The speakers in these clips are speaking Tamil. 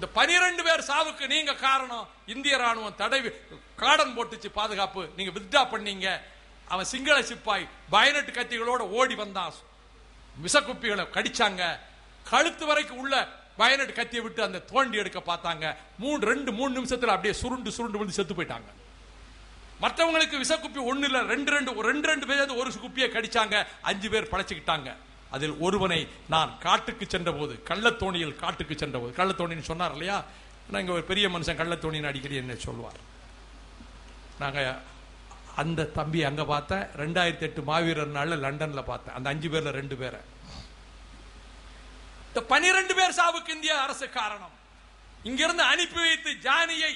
இந்த பனிரெண்டு பேர் சாவுக்கு நீங்க காரணம். இந்திய ராணுவம் தடை காடன் போட்டுச்சு பாதுகாப்பு. நீங்க வித்டா பண்ணீங்க. அவன் சிங்கள சிப்பாய் பயனட்டு கத்திகளோட ஓடி வந்தான் விஷக்குப்பிகளை கடிச்சாங்க. கழுத்து வரைக்கும் உள்ள பயனட்டு கத்தியை விட்டு அந்த தோண்டி எடுக்க பார்த்தாங்க. மூணு ரெண்டு மூணு நிமிஷத்தில் அப்படியே சுருண்டு சுருண்டு விழுந்து செத்து போயிட்டாங்க. மற்றவங்களுக்கு விஷக்குப்பி ஒன்றும் இல்லை ரெண்டு ரெண்டு ரெண்டு ரெண்டு பேர் ஒரு குப்பியை கடிச்சாங்க. அஞ்சு பேர் பழச்சிக்கிட்டாங்க. அதில் ஒருவனை நான் காட்டுக்கு சென்ற போது கள்ளத்தோணியில் காட்டுக்கு சென்ற போது கள்ளத்தோணின்னு சொன்னார் இல்லையா? நாங்க ஒரு பெரிய மனுஷன் கள்ளத்தோணின்னு அடிக்கடி என்ன சொல்லுவார் நாங்கள் அந்த தம்பி அங்கே பார்த்தேன். ரெண்டாயிரத்தி எட்டு மாவீரர் நாளில் லண்டன்ல பார்த்தேன். அந்த அஞ்சு பேர்ல ரெண்டு பேரை. இந்த பனிரெண்டு பேர் சாவுக்கு இந்திய அரசு காரணம். இங்கிருந்து அனுப்பி வைத்து ஜானியை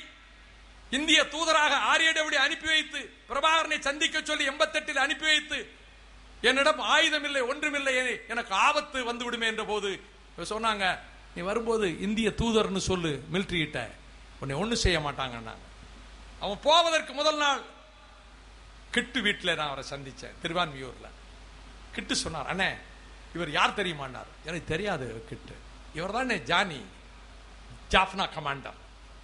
இந்திய தூதராக ஆரியடபடி அனுப்பி வைத்து பிரபாகரனை சந்திக்க சொல்லி எண்பத்தெட்டில் அனுப்பி வைத்து என்னிடம் ஆயுதம் இல்லை ஒன்றுமில்லை எனக்கு ஆபத்து வந்து விடுமே என்ற போது சொன்னாங்க நீ வரும்போது இந்திய தூதர்னு சொல்லு மிலிட்ரி கிட்ட உன்னை ஒன்றும் செய்ய மாட்டாங்கன்னாங்க. அவன் போவதற்கு முதல் நாள் கிட்டு வீட்டில் நான் அவரை சந்தித்தேன் திருவான்மியூரில். கிட்டு சொன்னார் அண்ணே இவர் யார் தெரியுமான்னார்? எனக்கு தெரியாது கிட்டு. இவர் தானே ஜானி ஜாஃப்னா கமாண்டர்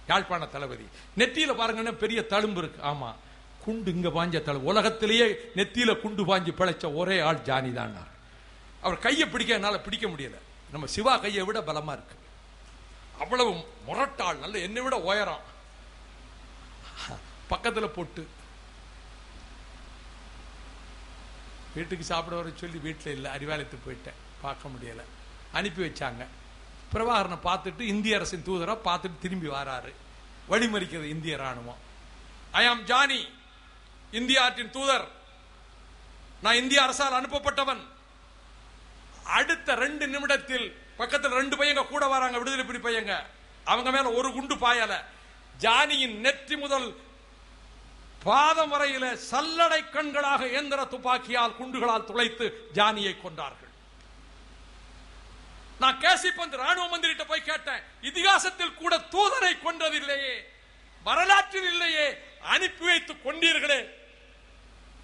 யாழ்ப்பாண தளபதி. நெற்றியில் பாருங்கன்னா பெரிய தழும்பு இருக்கு. ஆமாம் குண்டு இங்க பாஞ்ச தலை உலகத்திலேயே நெத்தியில குண்டு பாஞ்சு பிழைச்ச ஒரே ஆள் ஜானி தான் அவர் கையை பிடிக்க என்னால் பிடிக்க முடியல. நம்ம சிவா கையை விட பலமா இருக்கு. அவ்வளவு முரட்டாள் நல்ல என்னை விட உயரம். பக்கத்துல போட்டு. வீட்டுக்கு சாப்பிட வர சொல்லி வீட்டில் இல்லை அறிவாலயத்துக்கு போயிட்டேன். பார்க்க முடியலை. அனுப்பி வச்சாங்க. பிரபாகரனை பார்த்துட்டு இந்திய அரசின் தூதரை பார்த்துட்டு திரும்பி வராரு. வழிமறிக்கிறது இந்திய ராணுவம் ஐ ஆம் ஜானி இந்திய ஆற்றின் தூதர். நான் இந்திய அரசால் அனுப்பப்பட்டவன். அடுத்த ரெண்டு நிமிடத்தில் பக்கத்தில் ரெண்டு பையங்க கூட வராங்க விடுதலை புலி பையங்க. அவங்க மேல ஒரு குண்டு பாயல. ஜானியின் நெற்றி முதல் பாதம் வரையில சல்லடை கண்களாக இயந்திர துப்பாக்கியால் குண்டுகளால் துளைத்து ஜானியை கொண்டார்கள் நான் கேசிப்பந்த் ராணுவ மந்திரிட்ட போய் கேட்டேன். இதிகாசத்தில் கூட தூதரை கொன்றதில்லையே. வரலாற்றில் இல்லையே. அனுப்பி வைத்துக் கொண்டீர்களே.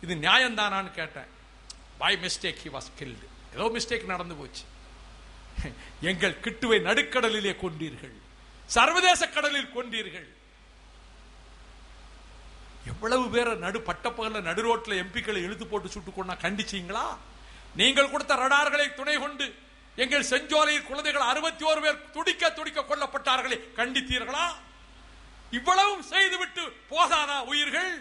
இது நியாயம்தானான்னு கேட்டேன். By mistake he was killed ஏதோ மிஸ்டேக் நடந்து போச்சு. எங்கள் கிட்டுவை நடுக்கடலிலே கொண்டீர்கள் சர்வதேச கடலில் கொண்டீர்கள் எவ்வளவு பேரை நடு பட்டப்பகல நடு ரோட்டில் எம்பிக்களை இழுத்து போட்டு சுட்டு கொண்டா கண்டிச்சீங்களா? நீங்கள் கொடுத்த ரடார்களை துணை கொண்டு எங்கள் செஞ்சோலையில் குழந்தைகள் அறுபத்தி ஓரு பேர் துடிக்க துடிக்க கொல்லப்பட்டார்களே. கண்டித்தீர்களா? இவ்வளவும் செய்துவிட்டு போதாதா உயிர்கள்?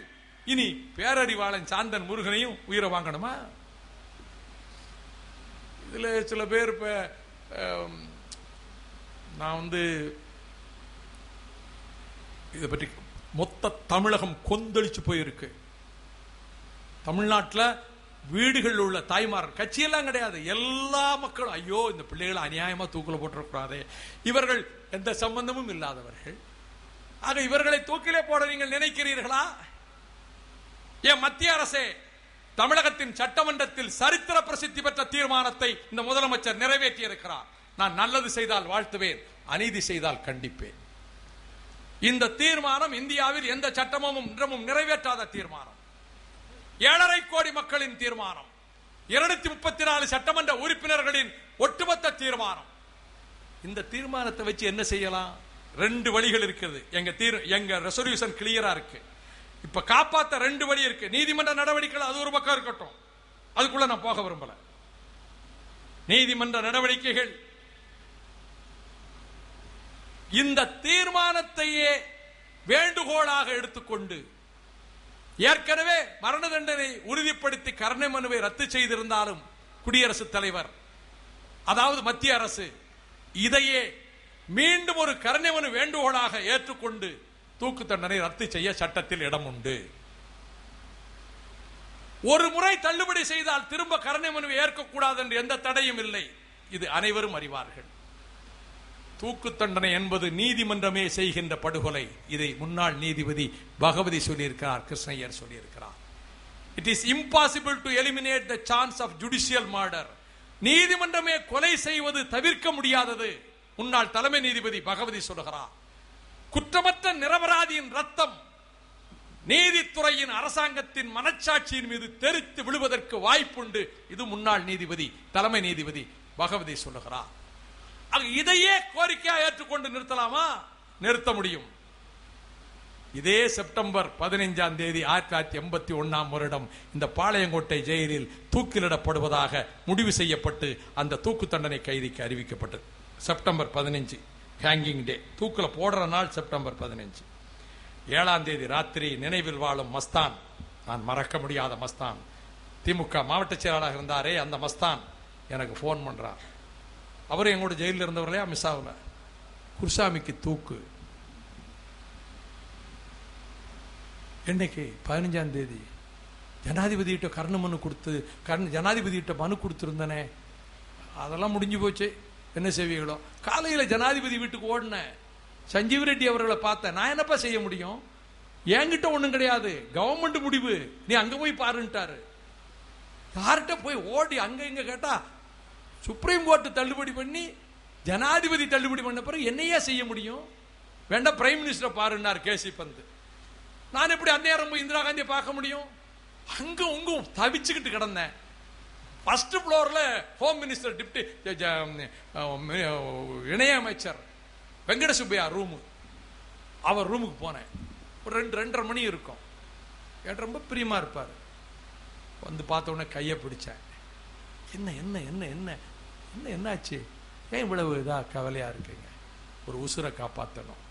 இனி பேரறிவாளன் சாந்தன் முருகனையும் உயிரை வாங்கணுமா? இதுல சில பேர் இப்ப நான் வந்து இதை பற்றி மொத்த தமிழகம் கொந்தளிச்சு போயிருக்கு. தமிழ்நாட்டில் வீடுகளில் உள்ள தாய்மார் கட்சியெல்லாம் கிடையாது. எல்லா மக்களும் ஐயோ இந்த பிள்ளைகளை அநியாயமாக தூக்கில் போட்டுறக்கூடாது இவர்கள் எந்த சம்பந்தமும் இல்லாதவர்கள். ஆக இவர்களை தூக்கிலே போட நீங்கள் நினைக்கிறீர்களா? ஏன் மத்திய அரசே தமிழகத்தின் சட்டமன்றத்தில் சரித்திர பிரசித்தி பெற்ற தீர்மானத்தை இந்த முதலமைச்சர் நிறைவேற்றி இருக்கிறார் நான் நல்லது செய்தால் வாழ்த்துவேன் அநீதி செய்தால் கண்டிப்பேன். இந்த தீர்மானம் இந்தியாவில் எந்த சட்டமும் இன்றமும் நிறைவேற்றாத தீர்மானம். ஏழரை கோடி மக்களின் தீர்மானம். இருநூத்தி முப்பத்தி நாலு சட்டமன்ற உறுப்பினர்களின் ஒட்டுமொத்த தீர்மானம். இந்த தீர்மானத்தை வச்சு என்ன செய்யலாம்? ரெண்டு வழிகள் இருக்குது. எங்க தீர் எங்க ரெசல்யூஷன் கிளியரா இருக்கு. இப்ப காப்பாத்த ரெண்டு வழி இருக்கு. நீதிமன்ற நடவடிக்கைகள் அது ஒரு பக்கம் இருக்கட்டும். அதுக்குள்ள நான் போக விரும்பல. நீதிமன்ற நடவடிக்கைகள். இந்த தீர்மானத்தையே வேண்டுகோளாக எடுத்துக்கொண்டு ஏற்கனவே மரண தண்டனை உறுதிப்படுத்தி கருணை மனுவை ரத்து செய்திருந்தாலும் குடியரசுத் தலைவர் அதாவது மத்திய அரசு இதையே மீண்டும் ஒரு கருணை மனு வேண்டுகோளாக ஏற்றுக்கொண்டு தூக்கு தண்டனை ரத்து செய்ய சட்டத்தில் இடம் உண்டு ஒரு முறை தள்ளுபடி செய்தால் திரும்ப கருணை மனுவை ஏற்கக்கூடாது என்று எந்த தடையும் இல்லை. இது அனைவரும் அறிவார்கள். தூக்கு தண்டனை என்பது நீதிமன்றமே செய்கின்ற படுகொலை. இதை முன்னாள் நீதிபதி பகவதி சொல்லியிருக்கிறார் கிருஷ்ணய்யர் சொல்லியிருக்கிறார். It is impossible to eliminate the chance of judicial murder நீதிமன்றமே கொலை செய்வது தவிர்க்க முடியாதது. முன்னாள் தலைமை நீதிபதி பகவதி சொல்லுகிறார் குற்றமற்ற நிரபராதியின் ரத்தம் நீதித்துறையின் அரசாங்கத்தின் மனச்சாட்சியின் மீது தெரித்து விழுவதற்கு வாய்ப்புண்டு. இது முன்னாள் நீதிபதி தலைமை நீதிபதி பகவதி சொல்லுகிறார். இதையே கோரிக்கையா ஏற்றுக்கொண்டு நிறுத்தலாமா? நிறுத்த முடியும். இதே செப்டம்பர் பதினைஞ்சாம் தேதி ஆயிரத்தி தொள்ளாயிரத்தி எண்பத்தி ஒன்னாம் வருடம் இந்த பாளையங்கோட்டை ஜெயிலில் தூக்கிலிடப்படுவதாக முடிவு செய்யப்பட்டு அந்த தூக்கு தண்டனை கைதிக்கு அறிவிக்கப்பட்டது. செப்டம்பர் பதினஞ்சு. ஹேங்கிங் டே தூக்கில் போடுற நாள் செப்டம்பர் பதினஞ்சு. ஏழாம் தேதி ராத்திரி நினைவில் வாழும் மஸ்தான். நான் மறக்க முடியாத மஸ்தான். திமுக மாவட்ட செயலாளராக இருந்தாரே அந்த மஸ்தான். எனக்கு ஃபோன் பண்ணுறார் அவர் எங்களோட ஜெயிலில் இருந்தவர்களே மிஸ் ஆகல. குருசாமிக்கு தூக்கு. என்னைக்கு பதினஞ்சாம் தேதி. ஜனாதிபதிகிட்ட கருண மனு கொடுத்து கர்ண ஜனாதிபதிகிட்ட மனு கொடுத்துருந்தனே. அதெல்லாம் முடிஞ்சு போச்சு. என்ன செய்வீங்களோ? காலையில் ஜனாதிபதி வீட்டுக்கு ஓடினேன். சஞ்சீவ் ரெட்டி அவர்களை பார்த்தேன். நான் என்னப்பா செய்ய முடியும்? என்கிட்ட ஒன்றும் கிடையாது. கவர்மெண்ட் முடிவு. நீ அங்கே போய் பாருன்ட்டாரு. யார்கிட்ட போய் ஓடி அங்கே இங்கே கேட்டால் சுப்ரீம் கோர்ட்டு தள்ளுபடி பண்ணி ஜனாதிபதி தள்ளுபடி பண்ண பிறகு என்னையே செய்ய முடியும்? வேண்டாம் பிரைம் மினிஸ்டரை பாருன்னார் கேசி பந்து. நான் எப்படி அந்நேரம் போய் இந்திரா காந்தியை பார்க்க முடியும்? அங்கே உங்கும் தவிச்சுக்கிட்டு கிடந்தேன். ஃபர்ஸ்ட் ஃப்ளோரில் ஹோம் மினிஸ்டர் டிப்டி இணையமைச்சர் வெங்கட சுப்பையா ரூமு அவர் ரூமுக்கு போனேன். ஒரு ரெண்டு ரெண்டரை மணி இருக்கும். என் ரொம்ப பிரியமாக இருப்பார். வந்து பார்த்த உடனே கையை பிடிச்சேன். என்ன என்ன என்ன என்ன என்ன என்னாச்சு? ஏன் இவ்வளவு இதாக கவலையா இருக்குங்க? ஒரு உசுரை காப்பாற்றணும்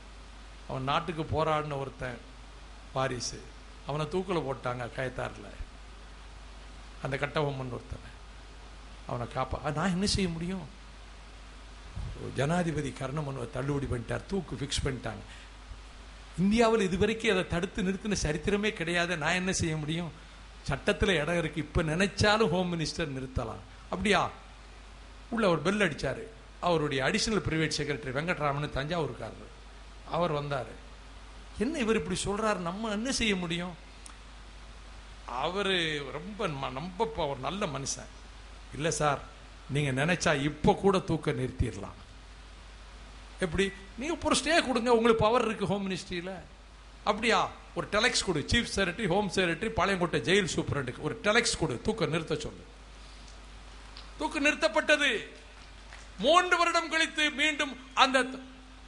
அவன் நாட்டுக்கு போராடின ஒருத்தன் பாரிஸு அவனை தூக்கில் போட்டாங்க கயத்தாரில் அந்த கட்டபொம்மன் ஒருத்தனை. அவனை காப்பா நான் என்ன செய்ய முடியும்? ஜனாதிபதி கர்ணமனுவை தள்ளுபடி பண்ணிட்டார் தூக்கு ஃபிக்ஸ் பண்ணிட்டாங்க. இந்தியாவில் இதுவரைக்கும் அதை தடுத்து நிறுத்தின சரித்திரமே கிடையாது. நான் என்ன செய்ய முடியும்? சட்டத்தில் இடம் இருக்கு. இப்போ நினைச்சாலும் ஹோம் மினிஸ்டர் நிறுத்தலாம். அப்படியா? உள்ள அவர் பெல் அடித்தார் அவருடைய அடிஷனல் பிரைவேட் செக்ரட்டரி வெங்கட்ராமன் தஞ்சாவூருக்காரர் அவர் வந்தார். என்ன இவர் இப்படி சொல்கிறார் நம்ம என்ன செய்ய முடியும்? அவர் ரொம்ப ம- ரொம்ப ஒரு நல்ல மனுஷன். இல்ல சார் நீங்க நினைச்சா இப்ப கூட தூக்க நிறுத்திடலாம். எப்படி? நீங்க இப்போ ஒரு ஸ்டே கொடுங்க உங்களுக்கு பவர் இருக்கு ஹோம் மினிஸ்ட்ரியில அப்படியா? ஒரு டெலக்ஸ் கொடு chief secretary home secretary Palayamkottai jail சூப்பரண்டுக்கு ஒரு டெலக்ஸ் கொடு தூக்க நிறுத்த சொல்லு. தூக்க நிறுத்தப்பட்டது. மூன்று வருடம் கழித்து மீண்டும் அந்த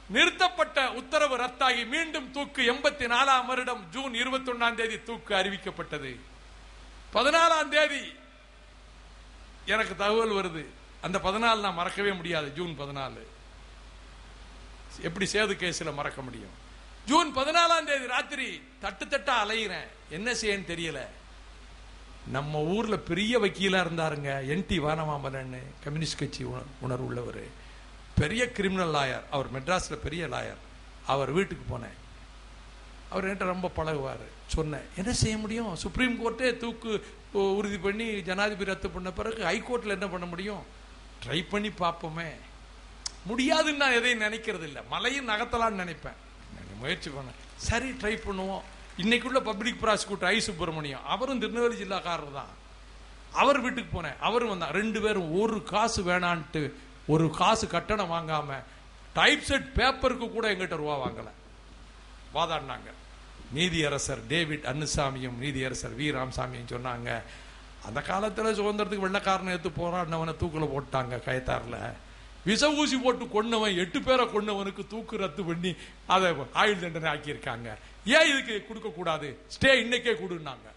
நிறுத்தப்பட்ட உத்தரவு ரத்தாகி மீண்டும் தூக்கு எண்பத்தி நாலாம் வருடம் ஜூன் இருபத்தி ஒன்னாம் தேதி தூக்கு அறிவிக்கப்பட்டது. பதினாலாம் தேதி எனக்கு தகவல் வருது. அந்த பதினாலு நான் மறக்கவே முடியாது. ஜூன் பதினாலு. எப்படி சேது கேஸில் மறக்க முடியும்? ஜூன் பதினாலாம் தேதி ராத்திரி தட்டு தட்டா அலையிறேன். என்ன செய்யன்னு தெரியல. நம்ம ஊர்ல பெரிய வக்கீலா இருந்தாருங்க. என் டி வானமாமலன் கம்யூனிஸ்ட் கட்சி உண- உணர்வு உள்ளவர் பெரிய கிரிமினல் லாயர் அவர் மெட்ராஸ்ல பெரிய லாயர் அவர் வீட்டுக்கு போனேன். அவர் என்கிட்ட ரொம்ப பழகுவார். சொன்னேன் என்ன செய்ய முடியும்? சுப்ரீம் கோர்ட்டே தூக்கு உறுதி பண்ணி ஜனாதிபதி ரத்து பண்ண பிறகு ஹைகோர்ட்டில் என்ன பண்ண முடியும்? ட்ரை பண்ணி பார்ப்போமே. முடியாதுன்னு நான் எதையும் நினைக்கிறது இல்லை. மலையும் நகத்தலான்னு நினைப்பேன். முயற்சி பண்ணேன். சரி ட்ரை பண்ணுவோம். இன்னைக்குள்ள பப்ளிக் ப்ராசிக்யூட்டர் ஐ சுப்பிரமணியம் அவரும் திருநெல்வேலி ஜில்லாக்காரர் தான். அவர் வீட்டுக்கு போனேன். அவரும் வந்தான். ரெண்டு பேரும் ஒரு காசு வேணான்ட்டு ஒரு காசு கட்டணம் வாங்காம டைப் செட் பேப்பருக்கு கூட எங்கிட்ட ரூபா வாங்கலை. வாதாடினாங்க. நீதியரசர் டேவிட் அன்னுசாமியும் நீதியரசர் வி ராமசாமியும் சொன்னாங்க அந்த காலத்தில் சுதந்திரத்துக்கு வெள்ளக்காரனை எடுத்து போராடினவனை தூக்கில் போட்டாங்க கயத்தாரில். விச ஊசி போட்டு கொன்னவன் எட்டு பேரை கொன்னவனுக்கு தூக்கு ரத்து பண்ணி அதை ஆயுள் தண்டனை ஆக்கியிருக்காங்க. ஏன் இதுக்கு கொடுக்கக்கூடாது ஸ்டே இன்னைக்கே கொடுன்னாங்க.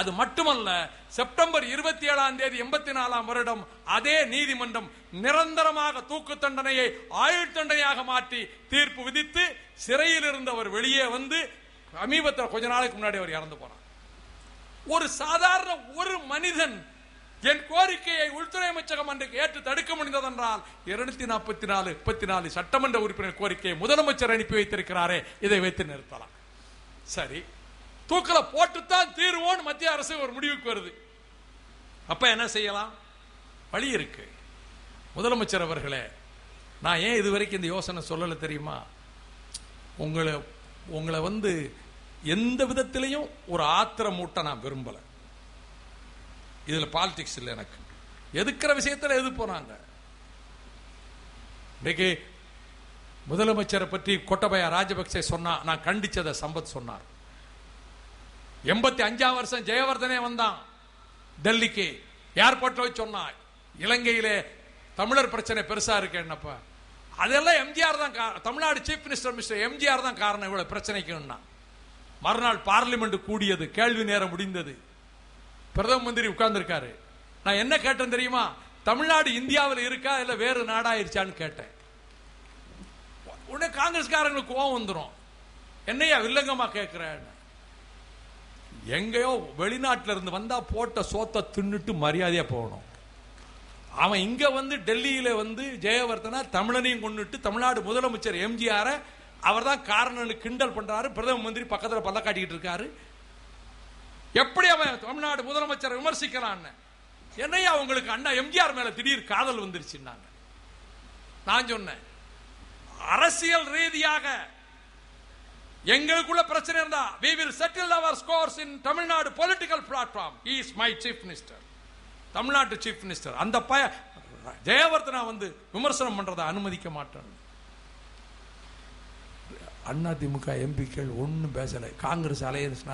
அது மட்டுமல்ல செப்டம்பர் இருபத்தி ஏழாம் தேதி எண்பத்தி நாலாம் வருடம் அதே நீதிமன்றம் நிரந்தரமாக தூக்கு தண்டனையை ஆயுள் தண்டனையாக மாற்றி தீர்ப்பு விதித்து சிறையில் இருந்தவர் வெளியே வந்து சமீபத்தில் கொஞ்ச நாளைக்கு முன்னாடி அவர் இறந்து போனார். ஒரு சாதாரண ஒரு மனிதன் என் கோரிக்கையை உள்துறை அமைச்சகம் அன்றைக்கு ஏற்று தடுக்க முடிந்ததென்றால் இருநூத்தி நாற்பத்தி நாலு முப்பத்தி நாலு சட்டமன்ற உறுப்பினர் கோரிக்கையை முதலமைச்சர் அனுப்பி வைத்திருக்கிறாரே இதை வைத்து நிறுத்தலாம். சரி தூக்கல போட்டுத்தான் தீர்வோன்னு மத்திய அரசு ஒரு முடிவுக்கு வருது. அப்ப என்ன செய்யலாம்? வழி இருக்கு. முதலமைச்சர் அவர்களே நான் ஏன் இதுவரைக்கும் இந்த யோசனை சொல்லல தெரியுமா? உங்களை உங்களை வந்து எந்த விதத்திலையும் ஒரு ஆத்திரம் மூட்டை நான் விரும்பலை. இதில் பாலிடிக்ஸ் இல்லை எனக்கு. எதுக்கிற விஷயத்தில் எது போனாங்க? இன்றைக்கு முதலமைச்சரை பற்றி கொட்டபயா ராஜபக்சே சொன்னா நான் கண்டிச்சதை சம்பத் சொன்னார். எண்பத்தி அஞ்சாம் வருஷம் ஜெயவர்தனே வந்தான். டெல்லிக்கு ஏர்போர்ட்ல வச்சு சொன்னான் இலங்கையிலே தமிழர் பிரச்சனை பெருசா இருக்கு என்னப்பா அதெல்லாம் எம்ஜிஆர் தான் Tamil Nadu chief minister mister MGR தான் காரணம் இவ்வளவு பிரச்சனைக்குன்னா. மறுநாள் பார்லிமெண்ட் கூடியது கேள்வி நேரம் முடிந்தது. பிரதம மந்திரி உட்கார்ந்துருக்காரு. நான் என்ன கேட்டேன் தெரியுமா? தமிழ்நாடு இந்தியாவில் இருக்கா இல்லை வேறு நாடாயிருச்சான்னு கேட்டேன். உடனே காங்கிரஸ்காரங்களுக்கு கோவம் வந்துடும் என்னையா வில்லங்கமா கேட்கிறேன்னு எங்கேயோ வெளிநாட்டில இருந்து வந்தா போட்ட சோத்தை தின்னுட்டு மரியாதையா போகணும். அவன் இங்க வந்து டெல்லியில வந்து ஜெயவர்தனா தமிழனையும் கொண்டுட்டு தமிழ்நாடு முதலமைச்சர் எம்ஜிஆர அவர் தான் காரணம்னு கிண்டல் பண்றாரு. பிரதம மந்திரி பக்கத்துல பல்ல காட்டிக்கிட்டு இருக்காரு. எப்படி அவன் தமிழ்நாடு முதலமைச்சரை விமர்சிக்கிறான்னு என்னையா அவங்களுக்கு அண்ணா எம்ஜிஆர் மேல திடீர் காதல் வந்துருச்சுன்னாங்க. நான் சொன்னேன் அரசியல் ரீதியாக எங்களுக்குள்ள பிரச்சனை இருந்தா we will settle our scores in Tamil Nadu political platform is my chief minister தமிழ்நாட்டு சீஃப் மினிஸ்டர் அந்த பய ஜெயவர்தனா வந்து விமர்சனம் பண்றதை அனுமதிக்க மாட்டேன் அண்ணா திமுக எம்பிக்கள் ஒன்னும் பேசலை. காங்கிரஸ் அலையன்ஸ்